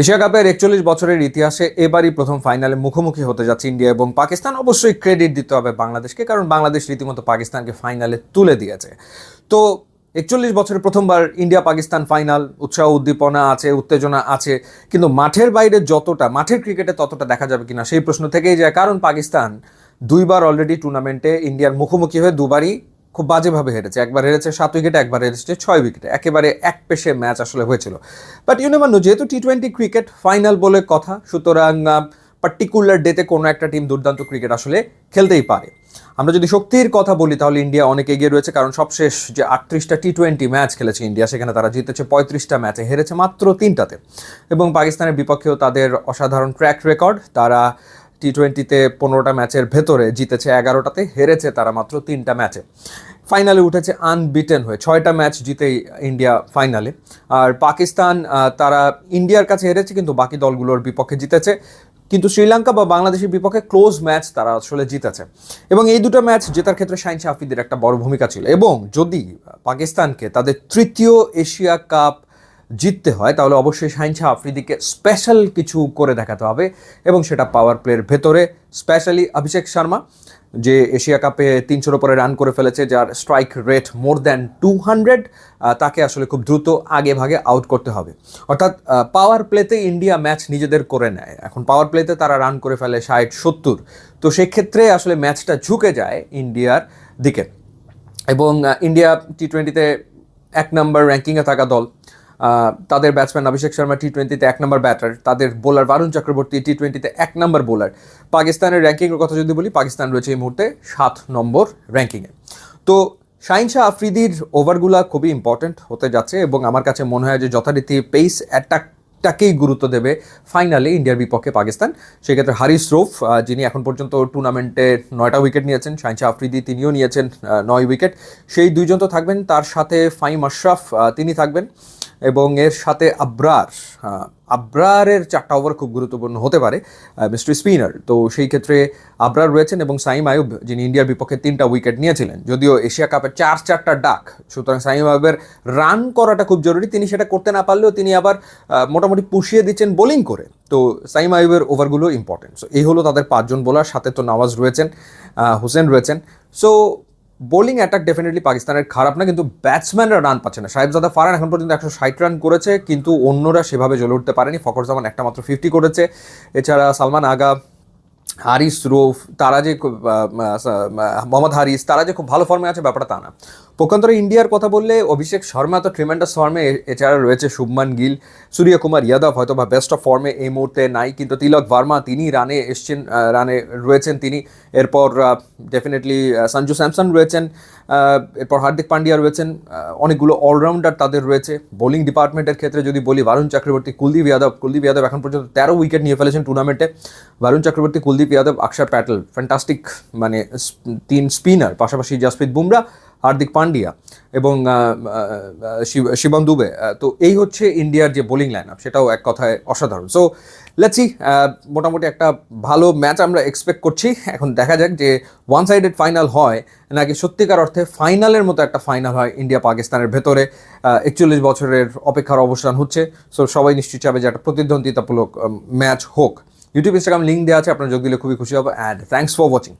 Asia কাপের একচল্লিশ বছরের ইতিহাসে এবারই প্রথম ফাইনালে মুখোমুখি হতে যাচ্ছে ইন্ডিয়া এবং পাকিস্তান। অবশ্যই ক্রেডিট দিতে হবে বাংলাদেশকে, কারণ বাংলাদেশ রীতিমতো পাকিস্তানকে ফাইনালে তুলে দিয়েছে। তো একচল্লিশ বছরে প্রথমবার ইন্ডিয়া পাকিস্তান ফাইনাল, উৎসাহ, উদ্দীপনা আছে, উত্তেজনা আছে, কিন্তু মাঠের বাইরে যতটা, মাঠের ক্রিকেটে ততটা দেখা যাবে কিনা সেই প্রশ্ন থেকেই যায়, কারণ পাকিস্তান দুইবার অলরেডি টুর্নামেন্টে ইন্ডিয়ার মুখোমুখি হয়ে দুবারই খুব বাজেভাবে হেরেছে। একবার হেরেছে সাত উইকেটে, একবার হেরেছে ছয় উইকেটে। একেবারে এক পেশে ম্যাচ আসলে হয়েছিল। বাট ইউ নেভার যেহেতু টি টোয়েন্টি ক্রিকেট ফাইনাল বলে কথা, সুতরাং পার্টিকুলার ডেতে কোনো একটা টিম দুর্দান্ত ক্রিকেট আসলে খেলতেই পারে। আমরা যদি শক্তির কথা বলি, তাহলে ইন্ডিয়া অনেক এগিয়ে রয়েছে, কারণ সবশেষ যে আটত্রিশটা টি টোয়েন্টি ম্যাচ খেলেছে ইন্ডিয়া, সেখানে তারা জিতেছে পঁয়ত্রিশটা ম্যাচে, হেরেছে মাত্র তিনটাতে। এবং পাকিস্তানের বিপক্ষেও তাদের অসাধারণ ট্র্যাক রেকর্ড তারা টি টোয়েন্টিতে পনেরোটা ম্যাচের ভেতরে জিতেছে এগারোটাতে, হেরেছে তারা মাত্র তিনটা ম্যাচে। ফাইনালে উঠেছে আনবিটেন হয়ে, ছয়টা ম্যাচ জিতেই ইন্ডিয়া ফাইনালে আর পাকিস্তান তারা ইন্ডিয়ার কাছে হেরেছে, কিন্তু বাকি দলগুলোর বিপক্ষে জিতেছে। কিন্তু শ্রীলঙ্কা বা বাংলাদেশের বিপক্ষে ক্লোজ ম্যাচ তারা আসলে জিতেছে। এবং এই দুটো ম্যাচ জেতার ক্ষেত্রে শাহিন শাফিদের একটা বড় ভূমিকা ছিল। এবং যদি পাকিস্তানকে তাদের তৃতীয় এশিয়া কাপ জিততে হয়, তাহলে অবশ্যই শাহিন শাহ আফ্রিদিকে স্পেশাল কিছু করে দেখাতে হবে এবং সেটা পাওয়ার প্লের ভেতরে স্পেশালি অভিষেক শর্মা, যে এশিয়া কাপে তিনশোর উপরে রান করে ফেলেছে, যার strike rate more than two hundred তাকে আসলে খুব দ্রুত আগে ভাগে আউট করতে হবে। অর্থাৎ পাওয়ার প্লেতে ইন্ডিয়া ম্যাচ নিজেদের করে নেয়। এখন পাওয়ার প্লেতে তারা রান করে ফেলে ষাট, সত্তর। তো সেক্ষেত্রে আসলে ম্যাচটা ঝুঁকে যায় ইন্ডিয়ার দিকে। এবং ইন্ডিয়া টি টোয়েন্টিতে এক নম্বর র্যাঙ্কিংয়ে থাকা দল। তাদের ব্যাটসম্যান অভিষেক শর্মা টি টোয়েন্টিতে এক নম্বর ব্যাটার তাদের বোলার বারুণ চক্রবর্তী টি টোয়েন্টিতে এক নম্বর বোলার পাকিস্তানের র্যাঙ্কিংয়ের কথা যদি বলি, পাকিস্তান রয়েছে এই মুহূর্তে সাত নম্বর র্যাঙ্কিংয়ে তো শাহিন শাহ আফ্রিদির ওভারগুলা খুবই ইম্পর্ট্যান্ট হতে যাচ্ছে এবং আমার কাছে মনে হয় যে যথারীতি পেস অ্যাটাক টাকেই গুরুত্ব দেবে ফাইনালে ইন্ডিয়ার বিপক্ষে পাকিস্তান। সেক্ষেত্রে হারিস রোফ যিনি এখন পর্যন্ত টুর্নামেন্টে নয়টা উইকেট নিয়েছেন শাহিনশা আফ্রিদি তিনিও নিয়েছেন নয় উইকেট সেই দুইজন তো থাকবেন, তার সাথে ফাইম আশরাফ তিনি থাকবেন। এবং এর সাথে আব্রার আব্রারের চারটা ওভার খুব গুরুত্বপূর্ণ হতে পারে মিস্টার স্পিনার। তো সেই ক্ষেত্রে আব্রার রয়েছেন এবং সাইম আয়ুব, যিনি ইন্ডিয়ার বিপক্ষে তিনটা উইকেট নিয়েছিলেন। যদিও এশিয়া কাপের চার চারটা ডাক, সুতরাং সাইম আয়ুবের রান করাটা খুব জরুরি। তিনি সেটা করতে না পারলেও তিনি আবার মোটামুটি পুষিয়ে দিচ্ছেন বোলিং করে। তো সাইম আয়ুবের ওভারগুলো ইম্পর্টেন্ট সো এই হলো তাদের পাঁচজন বোলার সাথে তো নওয়াজ রয়েছেন হোসেন রয়েছেন। সো বোলিং অ্যাটাক ডেফিনেটলি পাকিস্তানের খারাপ না, কিন্তু ব্যাটসম্যানরা রান পাচ্ছে না। সাহেবজাদা ফারান এখন পর্যন্ত একশো ষাট রান করেছে, কিন্তু অন্যরা সেভাবে জ্বলে উঠতে পারেনি। ফখর জামান একটা মাত্র ফিফটি করেছে। এছাড়া সালমান আগা হারিস রোফ, তারা যে মোহাম্মদ হারিস, তারা যে খুব ভালো ফর্মে আছে, ব্যাপারটা তা না। পক্ষান্তরে ইন্ডিয়ার কথা বললে, অভিষেক শর্মা তো ট্রিমেন্ডাস ফর্মে এছাড়া রয়েছে শুভমান গিল, সূর্যকুমার ইয়াদব হয়তো বা বেস্ট অফ ফর্মে এই মুহূর্তে নাই, কিন্তু তিলক ভার্মা, তিনি রানে এসছেন রানে রয়েছেন তিনি। এরপর ডেফিনেটলি সঞ্জু স্যামসন রয়েছেন এরপর হার্দিক পান্ডিয়া রয়েছেন অনেকগুলো অলরাউন্ডার তাদের রয়েছে। বোলিং ডিপার্টমেন্টের ক্ষেত্রে যদি বলি বারুণ চক্রবর্তী কুলদীপ ইয়াদব কুলদীপ যাদব এখন পর্যন্ত তেরো উইকেট নিয়ে ফেলেছেন টুর্নামেন্টে বারুণ চক্রবর্তী কুলদীপ যাদব আকসার প্যাটেল ফ্যান্টাস্টিক মানে তিন স্পিনার পাশাপাশি জাসপ্রীত বুমরা হার্দিক পান্ডিয়া। এবং শিবম দুবে। তো এই হচ্ছে ইন্ডিয়ার যে বোলিং লাইন আপ সেটাও এক কথায় অসাধারণ। সো লেটসি মোটামুটি একটা ভালো ম্যাচ আমরা এক্সপেক্ট করছি। এখন দেখা যাক যে ওয়ান সাইডেড ফাইনাল হয় নাকি সত্যিকার অর্থে ফাইনালের মতো একটা ফাইনাল হয় ইন্ডিয়া পাকিস্তানের ভেতরে একচল্লিশ বছরের অপেক্ষার অবসান হচ্ছে। সো সবাই নিশ্চয়ই চাবে যে একটা প্রতিদ্বন্দ্বিতামূলক ম্যাচ হোক। ইউটিউব ইনস্টাগ্রাম লিঙ্ক দেওয়া আছে, আপনারা যোগ দিলে খুবই খুশি হব। And thanks for watching